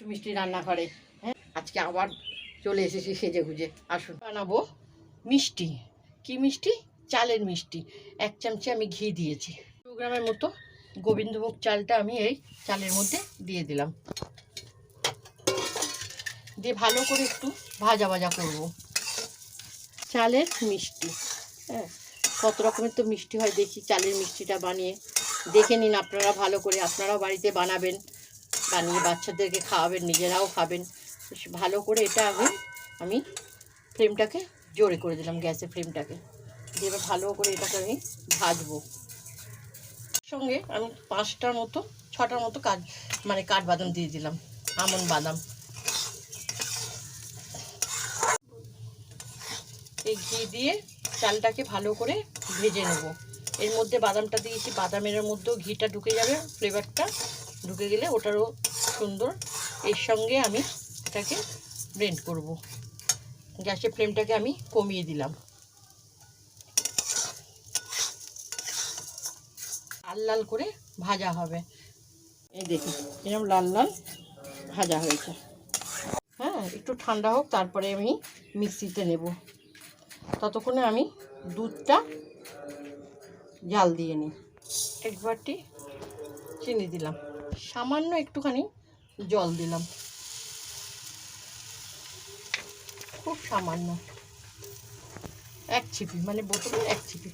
একটু মিষ্টি রান্না করে হ্যাঁ? আজকে আবার চলে এসেছি সেজে গুজে। আসুন। বানাবো মিষ্টি। কি মিষ্টি? চালের মিষ্টি। এক চামচে আমি ঘি দিয়েছি। গ্রামের মতো গোবিন্দভোগ চালটা আমি এই চালের মধ্যে দিয়ে দিলাম। দিয়ে ভালো করে একটু ভাজা ভাজা করব। চালের মিষ্টি হ্যাঁ? কত রকমের তো মিষ্টি হয় দেখি, চালের মিষ্টিটা বানিয়ে। দেখে নিন আপনারা ভালো করে, আপনারাও বাড়িতে বানাবেন। বানিয়ে বাচ্চাদেরকে খাওয়াবেন, নিজেরাও খাবেন। ভালো করে এটা আগে আমি ফ্লেমটাকে জোরে করে দিলাম, গ্যাসের ফ্লেমটাকে। দিয়ে এবার ভালো করে এটাকে আমি ভাজবো। সঙ্গে আমি পাঁচটার মতো, ছটার মতো কাজ মানে কাঠবাদাম দিয়ে দিলাম, আমন বাদাম। এই ঘি দিয়ে চালটাকে ভালো করে ভেজে নেব। এর মধ্যে বাদামটা দিয়েছি, বাদামের মধ্যেও ঘিটা ঢুকে যাবে ফ্লেভারটা ঢুকে গেলে ওটারও সুন্দর। এর সঙ্গে আমি এটাকে ব্লেন্ড করব। গ্যাসের ফ্লেমটাকে আমি কমিয়ে দিলাম। লাল লাল করে ভাজা হবে। এই দেখুন এরকম লাল লাল ভাজা হয়েছে। হ্যাঁ একটু ঠান্ডা হোক, তারপরে আমি মিক্সিতে নেব। ততক্ষণে আমি দুধটা জাল দিয়ে নিই। এক বাটি চিনি দিলাম। সামান্য একটুখানি জল দিলাম। খুব সামান্য। এক ছিপি মানে বোতলে এক ছিপি।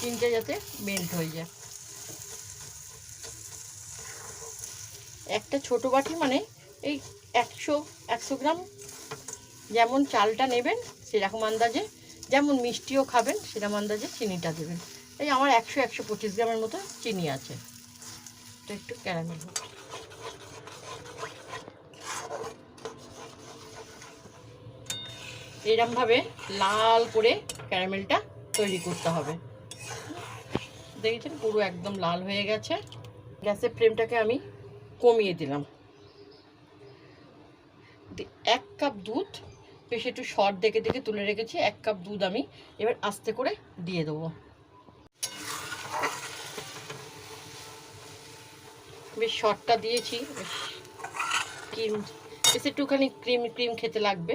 চিনিটা যাতে মেল্ট হয়ে যায়। একটা ছোট বাটি মানে এই একশো একশো গ্রাম যেমন চালটা নেবেন সেরকম আন্দাজে, যেমন মিষ্টিও খাবেন সেরকম আন্দাজে চিনিটা দেবেন। এই আমার একশো একশো পঁচিশ গ্রামের মতো চিনি আছে। এটা একটু ক্যারামেল হোক এরমভাবে লাল করে ক্যারামেলটা তৈরি করতে হবে। দেখেছেন পুরো একদম লাল হয়ে গেছে। গ্যাসের ফ্লেমটাকে আমি কমিয়ে দিলাম। এক কাপ দুধ, বেশ একটু শর্ট দেখে দেখে তুলে রেখেছি, এক কাপ দুধ আমি এবার আস্তে করে দিয়ে দেবো। বেশ শর্টটা দিয়েছি ক্রিম, বেশ একটুখানি ক্রিম ক্রিম খেতে লাগবে।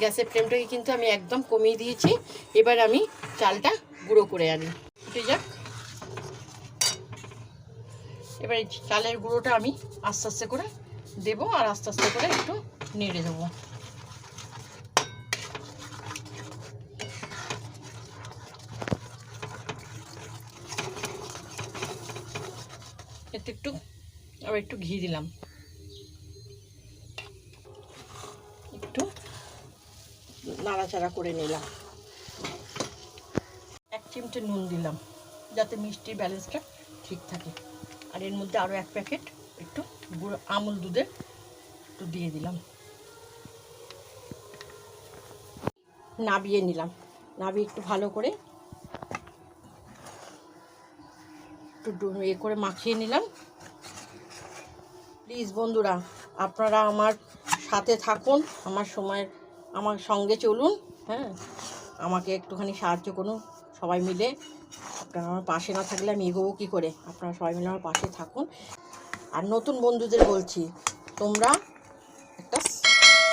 গ্যাসের ফ্লেমটাকে কিন্তু আমি একদম কমিয়ে দিয়েছি, এবার আমি চালটা গুঁড়ো করে আনি। উঠে যাক। এবার চালের গুঁড়োটা আমি আস্তে আস্তে করে দেবো আর আস্তে আস্তে করে একটু নেড়ে দেবো। এতে একটু, আবার একটু ঘি দিলাম। একটু নাড়াচাড়া করে নিলাম। এক চিমটে নুন দিলাম, যাতে মিষ্টির ব্যালেন্সটা ঠিক থাকে। আর এর মধ্যে আরও এক প্যাকেট একটু গুঁড়ো আমুল দুধের একটু দিয়ে দিলাম। নাবিয়ে নিলাম। নাবিয়ে একটু ভালো করে একটু এ করে মাখিয়ে নিলাম। প্লিজ বন্ধুরা, আপনারা আমার সাথে থাকুন, আমার সময়ের আমার সঙ্গে চলুন হ্যাঁ? আমাকে একটুখানি সাহায্য করুন সবাই মিলে। আপনারা আমার পাশে না থাকলে আমি এগোবো কী করে? আপনারা সবাই মিলে আমার পাশে থাকুন। আর নতুন বন্ধুদের বলছি, তোমরা একটা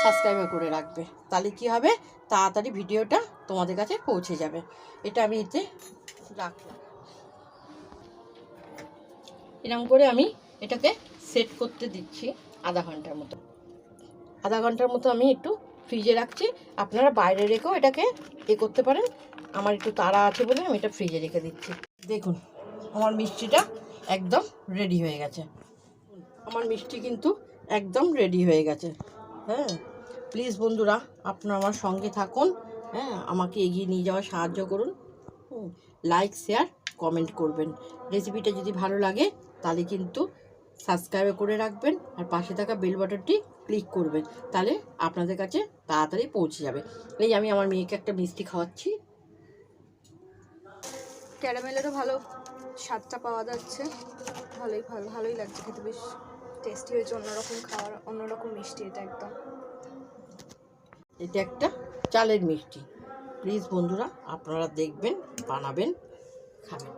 সাবস্ক্রাইবার করে রাখবে। তাহলে কি হবে? তাড়াতাড়ি ভিডিওটা তোমাদের কাছে পৌঁছে যাবে। এটা আমি এতে রাখলাম। এরকম করে আমি এটাকে সেট করতে দিচ্ছি আধা ঘণ্টার মতো। আধা ঘণ্টার মতো আমি একটু ফ্রিজে রাখছি। আপনারা বাইরে রেখেও এটাকে এ করতে পারেন। আমার একটু তাড়া আছে বলে আমি এটা ফ্রিজে রেখে দিচ্ছি। দেখুন, আমার মিষ্টিটা একদম রেডি হয়ে গেছে। আমার মিষ্টি কিন্তু একদম রেডি হয়ে গেছে। হ্যাঁ প্লিজ বন্ধুরা, আপনারা আমার সঙ্গে থাকুন। হ্যাঁ আমাকে এগিয়ে নিয়ে যাওয়ার সাহায্য করুন। লাইক শেয়ার কমেন্ট করবেন। রেসিপিটা যদি ভালো লাগে তাহলে কিন্তু সাবস্ক্রাইব করে রাখবেন আর পাশে থাকা বেল বাটনটি ক্লিক করবেন। তাহলে আপনাদের কাছে তাড়াতাড়ি পৌঁছে যাবে। এই আমি আমার মেয়েকে একটা মিষ্টি খাওয়াচ্ছি। ক্যারামেলেরও ভালো স্বাদটা পাওয়া যাচ্ছে। ভালোই ভালো ভালোই লাগছে খেতে। বেশ টেস্টি হয়েছে অন্যরকম খাওয়ার অন্যরকম মিষ্টি এটা একদম। এটা একটা চালের মিষ্টি। প্লিজ বন্ধুরা আপনারা দেখবেন বানাবেন খাবেন।